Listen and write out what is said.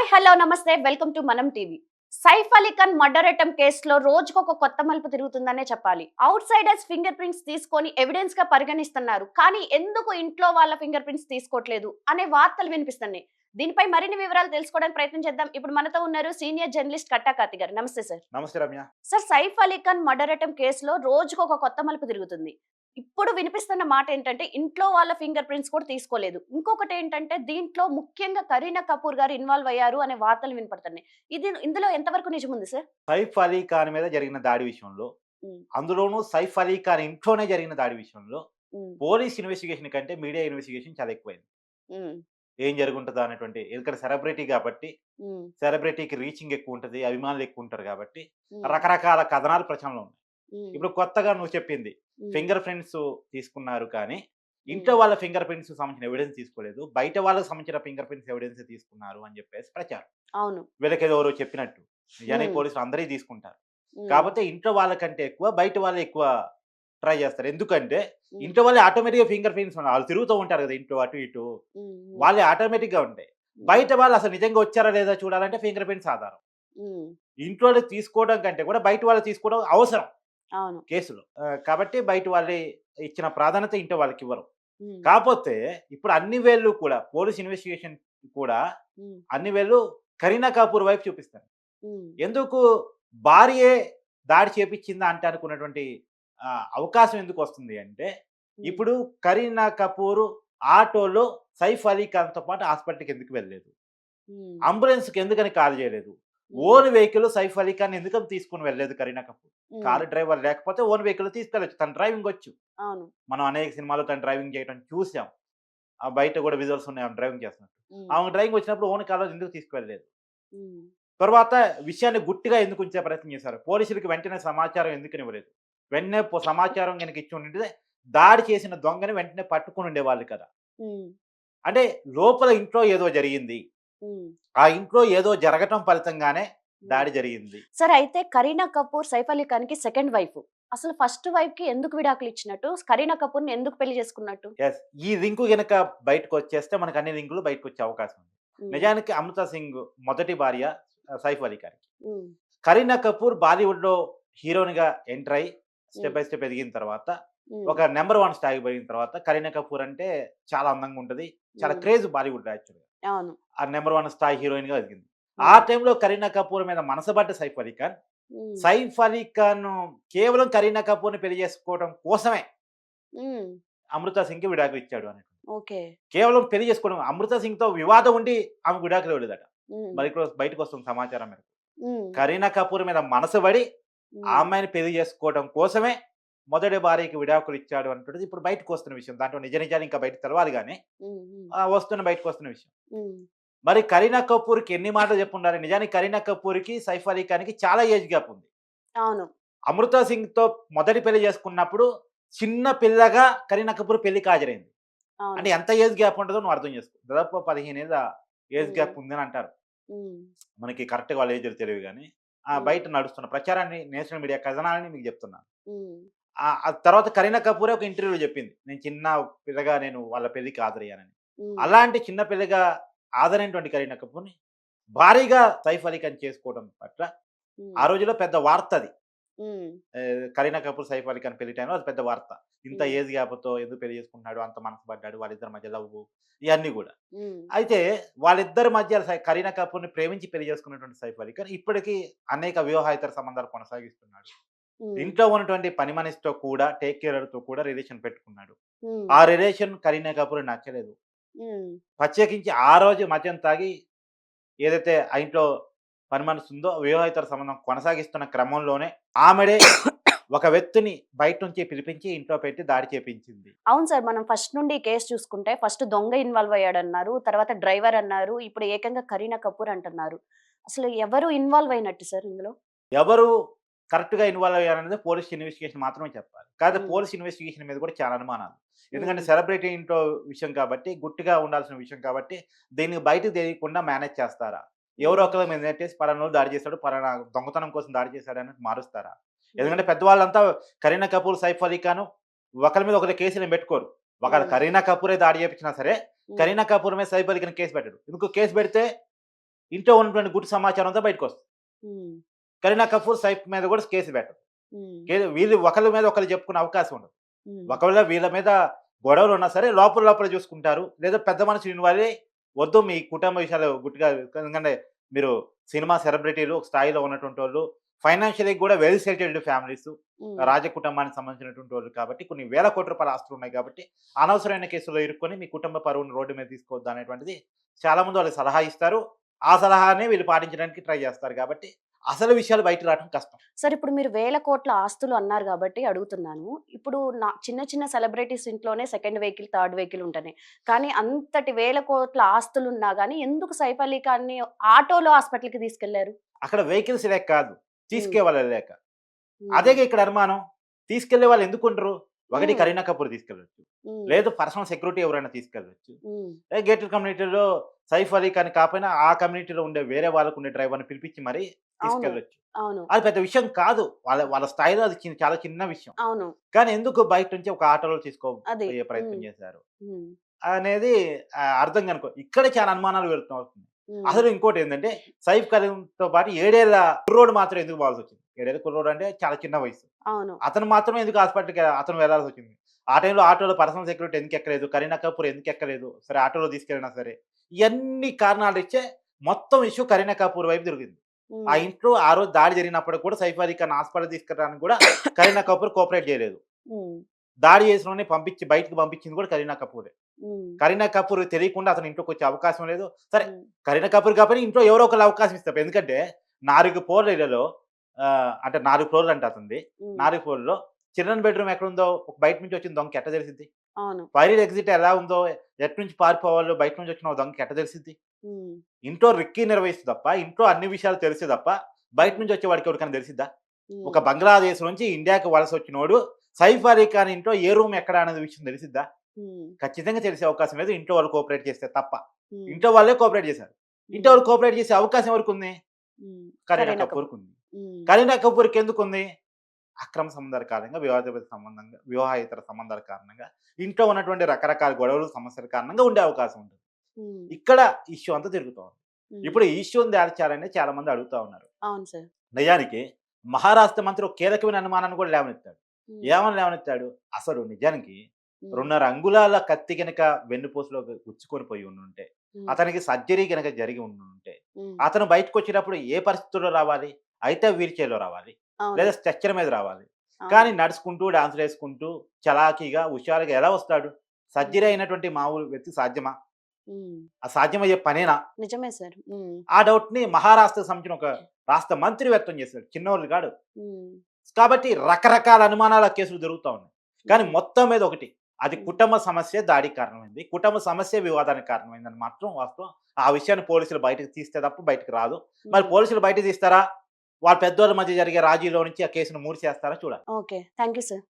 Hi hello నమస్తే welcome to Manam TV. Saif Ali Khan murder attempt కేసులో రోజుకొక కొత్త మలుపు తిరుగుతుందనే చెప్పాలి. అవుట్ సైడర్స్ ఫింగర్ ప్రింట్స్ తీసుకొని ఎవిడెన్స్గా పరిగణిస్తున్నారు. కానీ ఎందుకు ఇంట్లో వాళ్ళ ఫింగర్ ప్రింట్స్ తీసుకోవట్లేదు అనే వార్తలు వినిపిస్తున్నాయి. దీనిపై మరిన్ని వివరాలు తెలుసుకోవడానికి ప్రయత్నం చేద్దాం. ఇప్పుడు మనతో ఉన్నారు సీనియర్ జర్నలిస్ట్ కట్టా కాతి గారు. నమస్తే సార్. నమస్తే Ramya. Sir Saif Ali Khan murder attempt కేసులో రోజుకు ఒక కొత్త మలుపు తిరుగుతుంది. ఇప్పుడు వినిపిస్తున్న మాట ఏంటంటే ఇంట్లో వాళ్ళ ఫింగర్ ప్రింట్స్ కూడా తీసుకోలేదు. ఇంకొకటి ఏంటంటే దీంట్లో ముఖ్యంగా కరీనా కపూర్ గారు ఇన్వాల్వ్ అయ్యారు అనే వార్తలు వినపడుతున్నాయి. ఇది ఇందులో ఎంతవరకు నిజం ఉంది సార్? సైఫ్ అలీ ఖాన్ మీద జరిగిన దాడి విషయంలో. అందులోనూ సైఫ్ అలీ ఖాన్ ఇంట్లోనే జరిగిన దాడి విషయంలో పోలీస్ ఇన్వెస్టిగేషన్ కంటే మీడియా ఇన్వెస్టిగేషన్ చాలా ఎక్కువైంది. ఏం జరుగుంటుందో అనేటువంటి ఎందుకంటే సెలబ్రిటీ కాబట్టి సెలబ్రిటీకి రీచింగ్ ఎక్కువ ఉంటుంది అభిమానులు ఎక్కువ ఉంటారు కాబట్టి రకరకాల కథనాలు ప్రచారంలో ఉన్నాయి. ఇప్పుడు కొత్తగా నువ్వు చెప్పింది ఫింగర్ ప్రింట్స్ తీసుకున్నారు కానీ ఇంట్లో వాళ్ళ ఫింగర్ ప్రింట్స్ సంబంధించిన ఎవిడెన్స్ తీసుకోలేదు. బయట వాళ్ళకి సంబంధించిన ఫింగర్ ప్రింట్స్ ఎవిడెన్స్ తీసుకున్నారు అని చెప్పేసి ప్రచారం. అవును. వీళ్ళకి ఏదో ఎవరో చెప్పినట్టు. నిజానికి. పోలీసులు అందరికీ తీసుకుంటారు. కాకపోతే ఇంట్లో వాళ్ళకంటే ఎక్కువ బయట వాళ్ళు ఎక్కువ ట్రై చేస్తారు. ఎందుకంటే ఇంట్లో వాళ్ళు ఆటోమేటిక్గా ఫింగర్ ప్రింట్స్ వాళ్ళు తిరుగుతూ ఉంటారు కదా ఇంట్లో అటు ఇటు. వాళ్ళే ఆటోమేటిక్గా ఉంటాయి బయట వాళ్ళు అసలు నిజంగా వచ్చారా లేదా చూడాలంటే ఫింగర్ ప్రింట్స్ ఆధారం. ఇంట్లో తీసుకోవడం కంటే కూడా బయట వాళ్ళు తీసుకోవడం అవసరం. కేసులో. కాబట్టి బయట వాళ్ళే ఇచ్చిన ప్రాధాన్యత ఇంట్లో వాళ్ళకి ఇవ్వరు. కాకపోతే ఇప్పుడు అన్ని వేళ్ళు కూడా పోలీస్ ఇన్వెస్టిగేషన్ కూడా అన్ని వేళ్ళు కరీనా కపూర్ వైపు చూపిస్తారు. ఎందుకు? భార్యే దాడి చేపించిందా అంటే అనుకున్నటువంటి అవకాశం ఎందుకు వస్తుంది అంటే ఇప్పుడు కరీనా కపూర్ ఆటోలో సైఫ్ అలీ ఖాన్తో పాటు హాస్పిటల్కి ఎందుకు వెళ్ళలేదు? ఉమ్, అంబులెన్స్కి ఎందుకని కాల్ చేయలేదు? ఓన్ వెహికల్ సైఫ్ అలీ ఖాన్ ఎందుకని తీసుకుని వెళ్ళలేదు కరీనా కపూర్? కారు డ్రైవర్ లేకపోతే ఓన్ వెహికల్ తీసుకెళ్ళచ్చు. తన డ్రైవింగ్ వచ్చు. మనం అనేక సినిమాలో తను డ్రైవింగ్ చేయడం చూసాం. ఆ బయట కూడా విజువల్స్ ఉన్నాయి. ఆమె డ్రైవింగ్ చేస్తున్నట్టు. ఆమె డ్రైవింగ్ వచ్చినప్పుడు ఓన్ కాలో ఎందుకు తీసుకువెళ్ళలేదు? తర్వాత విషయాన్ని గుట్టిగా ఎందుకు ఉంచే ప్రయత్నం చేశారు? పోలీసులకు వెంటనే సమాచారం ఎందుకు ఇవ్వలేదు? వెంటనే సమాచారం కనుక ఇచ్చి ఉంటే దాడి చేసిన దొంగని వెంటనే పట్టుకుని ఉండేవాళ్ళు కదా! అంటే లోపల ఇంట్లో ఏదో జరిగింది. ఆ ఇంట్లో ఏదో జరగటం ఫలితంగానే దాడి జరిగింది. సార్ అయితే కరీనా కపూర్ సైఫ్ అలీ ఖాన్కి సెకండ్ వైఫ్. అసలు ఫస్ట్ వైఫ్కి ఎందుకు విడాకులు ఇచ్చినట్టు? కరీనా కపూర్ని ఎందుకు పెళ్ళి చేసుకున్నట్టు? ఈ లింకు గనక బయటకు వచ్చేస్తే మనకు అన్ని లింకులు బయటకు వచ్చే అవకాశం ఉంది. నిజానికి అమృత సింగ్ మొదటి భార్య సైఫ్ అలీ ఖాన్ కరీనా కపూర్ బాలీవుడ్లో హీరోయిన్గా ఎంటర్ అయి స్టెప్ బై స్టెప్ ఎదిగిన తర్వాత ఒక నెంబర్ వన్ స్థాయికి పోయిన తర్వాత కరీనా కపూర్ అంటే చాలా అందంగా ఉంటది. చాలా క్రేజ్ బాలీవుడ్ యాక్చువల్గా. అవును. ఆ నెంబర్ వన్ స్థాయి హీరోయిన్గా ఎదిగింది. ఆ టైంలో కరీనా కపూర్ మీద మనసబడ్డ సైఫ్ అలీ ఖాన్ సైఫ్ అలీ ఖాన్ కేవలం కరీనా కపూర్ని పెళ్ళి చేసుకోవడం కోసమే అమృత సింగ్కి విడాకులు ఇచ్చాడు అని కేవలం పెళ్ళి చేసుకోవడం అమృత సింగ్తో వివాదం ఉండి ఆమె విడాకులు ఇవ్వలేదట. మరి బయటకు వస్తుంది సమాచారం మేరకు. ఉమ్, కరీనా కపూర్ మీద మనసు పడి ఉమ్, ఆ అమ్మాయిని పెళ్ళి చేసుకోవడం కోసమే మొదటి భార్యకి విడాకులు ఇచ్చాడు అంటున్నది ఇప్పుడు బయటకు వస్తున్న విషయం. దాంట్లో నిజ నిజాలు ఇంకా బయట తెలవాలి కానీ వస్తున్న బయటకు వస్తున్న విషయం. మరి కరీనా కపూర్కి ఎన్ని మాటలు చెప్పుండాలి? నిజానికి కరీనా కపూర్కి సైఫ్ అలీ ఖాన్కి చాలా ఏజ్ గ్యాప్ ఉంది. అవును. అమృత సింగ్తో మొదటి పెళ్ళి చేసుకున్నప్పుడు చిన్న పిల్లగా కరీనా కపూర్ పెళ్ళికి హాజరైంది. అంటే ఎంత ఏజ్ గ్యాప్ ఉంటుందో నువ్వు అర్థం చేసుకో. దాదాపు పదిహేను ఏళ్ళ ఏజ్ గ్యాప్ ఉందని అంటారు. ఉమ్, మనకి కరెక్ట్గా వాళ్ళ ఏజ్ తెలియదు కానీ ఆ. బయట నడుస్తున్న ప్రచారాన్ని నేషనల్ మీడియా కథనాలని మీకు చెప్తున్నాను ఆ తర్వాత కరీనా కపూరే ఒక ఇంటర్వ్యూలో చెప్పింది. నేను చిన్న పిల్లగా నేను వాళ్ళ పెళ్ళికి హాజరయ్యానని ఉమ్, అలాంటి చిన్న పిల్లగా హాజరైనటువంటి కరీనా కపూర్ని భారీగా సైఫ్ అలీ ఖాన్ చేసుకోవడం పట్ల ఆ రోజులో పెద్ద వార్త అది. కరీనా కపూర్ సైఫ్ అలీ ఖాన్ పెళ్ళి టైంలో అది పెద్ద వార్త. ఇంత. ఏజ్ గ్యాప్తో ఎందుకు పెళ్ళి చేసుకుంటున్నాడు? అంత మనసు పడ్డాడు? వాళ్ళిద్దరి మధ్య లవ్ ఇవన్నీ కూడా. అయితే వాళ్ళిద్దరి మధ్య కరీనా కపూర్ని ప్రేమించి పెళ్ళి చేసుకున్నటువంటి సైఫ్ అలీ ఖాన్ ఇప్పటికీ అనేక వివాహేతర సంబంధాలు కొనసాగిస్తున్నాడు. ఇంట్లో ఉన్నటువంటి పని మనిషితో కూడా టేక్ కేర్తో కూడా రిలేషన్ పెట్టుకున్నాడు. ఆ రిలేషన్ కరీనా కపూర్ నచ్చలేదు. ప్రత్యేకించి ఆ రోజు మద్యం తాగి ఏదైతే ఆ ఇంట్లో పని మనసు ఉందో వివాహేతర సంబంధం కొనసాగిస్తున్న క్రమంలోనే ఆమెడే ఒక వ్యక్తిని బయట నుంచి పిలిపించి ఇంట్లో పెట్టి దాడి చేపించింది. అవును సార్. మనం ఫస్ట్ నుండి కేసు చూసుకుంటే ఫస్ట్ దొంగ ఇన్వాల్వ్ అయ్యాడన్నారు. తర్వాత డ్రైవర్ అన్నారు. ఇప్పుడు ఏకంగా కరీనా కపూర్ అంటున్నారు. అసలు ఎవరు ఇన్వాల్వ్ అయినట్టు సార్ ఇందులో? ఎవరు కరెక్ట్గా ఇన్వాల్వ్ అయ్యారనేది పోలీస్ ఇన్వెస్టిగేషన్ మాత్రమే చెప్పాలి. Hmm. పోలీస్ ఇన్వెస్టిగేషన్ మీద కూడా చాలా అనుమానాలు. ఎందుకంటే. సెలబ్రిటీ ఇంట్లో విషయం కాబట్టి గుట్టిగా ఉండాల్సిన విషయం కాబట్టి దీన్ని బయటకు తెలియకుండా మేనేజ్ చేస్తారా? ఎవరో ఒకరి మీద నెట్టేసి పలానా దాడి చేశాడు పలానా దొంగతనం కోసం దాడి చేశాడు అని మారుస్తారా? ఎందుకంటే పెద్దవాళ్ళంతా కరీనా కపూర్ సైఫ్ అలీ ఖాన్ ఒకరి మీద ఒకరి కేసులు పెట్టుకోరు. ఒకరు. కరీనా కపూరే దాడి చేపించినా సరే కరీనా కపూర్ మీద సైఫ్ అలీ ఖాన్ కేసు పెట్టాడు. ఇంకో కేసు పెడితే ఇంట్లో ఉన్నటువంటి గుట్టు సమాచారం అంతా బయటకు వస్తుంది. కరీనా కపూర్ సైఫ్ మీద కూడా కేసు పెట్టదు వీళ్ళు ఒకరి మీద ఒకరు చెప్పుకునే అవకాశం ఉండదు. ఒకవేళ వీళ్ళ మీద గొడవలు ఉన్నా సరే లోపల లోపల చూసుకుంటారు. లేదా పెద్ద మనుషులు వాళ్ళే వద్దు మీ కుటుంబ విషయాలు గుట్టుగా ఎందుకంటే మీరు సినిమా సెలబ్రిటీలు ఒక స్థాయిలో ఉన్నటువంటి వాళ్ళు ఫైనాన్షియలీ కూడా వెల్ సెటిల్డ్ ఫ్యామిలీస్ రాజ కుటుంబానికి సంబంధించినటువంటి వాళ్ళు కాబట్టి కొన్ని వేల కోట్ల రూపాయల ఆస్తులు ఉన్నాయి కాబట్టి అనవసరమైన కేసులో ఇరుక్కొని మీ కుటుంబ పరువును రోడ్డు మీద తీసుకోవద్దు అనేటువంటిది చాలా మంది వాళ్ళు సలహా ఇస్తారు. ఆ సలహానే వీళ్ళు పాటించడానికి ట్రై చేస్తారు కాబట్టి అసలు విషయాలు బయట రావడం కష్టం. సార్ ఇప్పుడు మీరు వేల కోట్ల ఆస్తులు అన్నారు కాబట్టి అడుగుతున్నాను. ఇప్పుడు నా చిన్న చిన్న సెలబ్రిటీస్ ఇంట్లోనే సెకండ్ వెహికల్ థర్డ్ వెహికల్ ఉంటున్నాయి కానీ అంతటి వేల కోట్ల ఆస్తులు ఉన్నా కానీ ఎందుకు సైఫ్ అలీ ఖాన్ని ఆటోలో హాస్పిటల్కి తీసుకెళ్ళారు? అక్కడ వెహికల్స్ లేక కాదు తీసుకే వాళ్ళు లేక. ఉమ్, అదే ఇక్కడ అనుమానం? తీసుకెళ్ళే వాళ్ళు ఎందుకు ఉండరు? ఒకటి. కరీనా కపూర్ తీసుకెళ్ళొచ్చు. లేదు పర్సనల్ సెక్యూరిటీ ఎవరైనా తీసుకెళ్ళొచ్చు. గేటెడ్ కమ్యూనిటీలో సైఫ్ అలీ కానీ కాకపోయినా ఆ కమ్యూనిటీలో ఉండే వేరే వాళ్ళకు ఉండే డ్రైవర్ని పిలిపించి మరీ తీసుకెళ్ళొచ్చు. అది పెద్ద విషయం కాదు. వాళ్ళ వాళ్ళ స్థాయిలో అది చాలా చిన్న విషయం. అవును. కానీ ఎందుకు బయట నుంచి ఒక ఆటోలో తీసుకోబోయే ప్రయత్నం చేశారు? అనేది అర్థం కనుకో ఇక్కడ చాలా అనుమానాలు ఉమ్, అసలు ఇంకోటి ఏంటంటే సైఫ్ కరీంతో పాటు ఏడేళ్ళ కుర్రోడు మాత్రం ఎందుకు పోవాల్సి వచ్చింది ఏడేళ్ళ కుర్రోడు అంటే చాలా చిన్న వయసు. అవును. అతను మాత్రం ఎందుకు హాస్పిటల్కి అతను వెళ్ళాల్సి వచ్చింది? ఆ టైంలో ఆటోలో పర్సనల్ సెక్యూరిటీ ఎందుకు ఎక్కలేదు కరీనా కపూర్ ఎందుకు ఎక్కలేదు సరే ఆటోలో తీసుకెళ్ళినా సరే. ఇవన్నీ కారణాలు ఇచ్చే మొత్తం ఇష్యూ కరీనా కపూర్ వైపు తిరిగింది. ఉమ్, ఆ ఇంట్లో ఆ రోజు దాడి జరిగినప్పుడు కూడా సైఫ్ అలీ ఖాన్ హాస్పిటల్ తీసుకెళ్ళడానికి కూడా కరీనా కపూర్ కోఆపరేట్ చేయలేదు. దాడి చేసిన పంపించి బయటకు పంపించింది కూడా కరీనా కపూరే. కరీనా కపూర్ తెలియకుండా అతను ఇంట్లోకి వచ్చే అవకాశం లేదు. సరే కరీనా కపూర్ కాబట్టి ఇంట్లో ఎవరో ఒకరు అవకాశం ఇస్తారు. ఎందుకంటే నాలుగు ఫ్లోర్లలో అంటే నాలుగు ఫ్లోర్లు అంటే అతనిది. నాలుగు ఫ్లోర్లో చిల్డ్రన్ బెడ్రూమ్ ఎక్కడ ఉందో ఒక బయట నుంచి వచ్చిన దొంగకి ఎట్ట తెలిసింది ఫైర్ ఎగ్జిట్ ఎలా ఉందో ఎటు నుంచి పారిపోవాలో బయట నుంచి వచ్చిన ఓ దొంగకి ఎట్ట తెలిసింది ఇంట్లో రిక్కీ నిర్వహిస్తుంది తప్ప ఇంట్లో అన్ని విషయాలు తెలిసే తప్ప బయట నుంచి వచ్చే వాడికి ఎవరికైనా తెలిసిద్దా? ఒక బంగ్లాదేశ్ నుంచి ఇండియాకి వలస వచ్చినోడు సైఫ్ అలీ ఖాన్ ఇంట్లో ఏ రూమ్ ఎక్కడ అనేది విషయం తెలిసిద్దా? ఖచ్చితంగా తెలిసే అవకాశం లేదు. ఇంట్లో వాళ్ళు కోఆపరేట్ చేస్తే తప్ప. ఇంట్లో వాళ్ళే కోఆపరేట్ చేశారు. ఇంట్లో వాళ్ళు కోఆపరేట్ చేసే అవకాశం ఎవరికి ఉంది? కరీనా కరీనా కపూర్కి ఉంది. కరీనా కపూర్కి ఎందుకు ఉంది అక్రమ సంబంధాల కారణంగా వివాహేతర సంబంధంగా వివాహేతర సంబంధాల కారణంగా ఇంట్లో ఉన్నటువంటి రకరకాల గొడవలు సమస్యల కారణంగా ఉండే అవకాశం ఉంటుంది. ఇక్కడ ఇష్యూ అంతా తిరుగుతూ ఉంది. ఇప్పుడు ఈ ఇష్యూని దాల్చాలని చాలా మంది అడుగుతా ఉన్నారు. అవును సార్. నిజానికి మహారాష్ట్ర మంత్రి ఒక కీలకమైన అనుమానాన్ని కూడా లేవనెత్తాడు. ఏమని లేవనెత్తాడు? అసలు నిజానికి రెండున్నర అంగుళాల కత్తి గనక వెన్నుపూసలో గుచ్చుకొని పోయి ఉండుంటే అతనికి సర్జరీ గనక జరిగి ఉమ్, అతను బయటకు వచ్చినప్పుడు ఏ పరిస్థితుల్లో రావాలి? అయితే వీల్ చైర్లో రావాలి. లేదా స్ట్రక్చర్ మీద రావాలి. కానీ నడుచుకుంటూ డాన్స్ వేసుకుంటూ చలాకీగా హుషారుగా ఎలా వస్తాడు? సర్జరీ అయినటువంటి మామూలు వ్యక్తి సాధ్యమా? సాధ్యమయ్యే పనేనా? నిజమే సార్. ఆ డౌట్ని మహారాష్ట్రకు సంబంధించిన ఒక రాష్ట్ర మంత్రి వ్యక్తం చేశాడు. చిన్నోళ్ళు కాడు కాబట్టి రకరకాల అనుమానాల కేసులు జరుగుతూ ఉన్నాయి. కానీ మొత్తం మీద ఒకటి అది కుటుంబ సమస్య దాడికి కారణమైంది. కుటుంబ సమస్య వివాదానికి కారణమైందని మాత్రం వాస్తవం. ఆ విషయాన్ని పోలీసులు బయటకు తీస్తే తప్ప బయటకు రాదు. మరి పోలీసులు బయటకు తీస్తారా? వాళ్ళ పెద్దోళ్ళ మధ్య జరిగే రాజీలో నుంచి ఆ కేసును మూసి చేస్తారా చూడాలి. ఓకే. Thank you sir.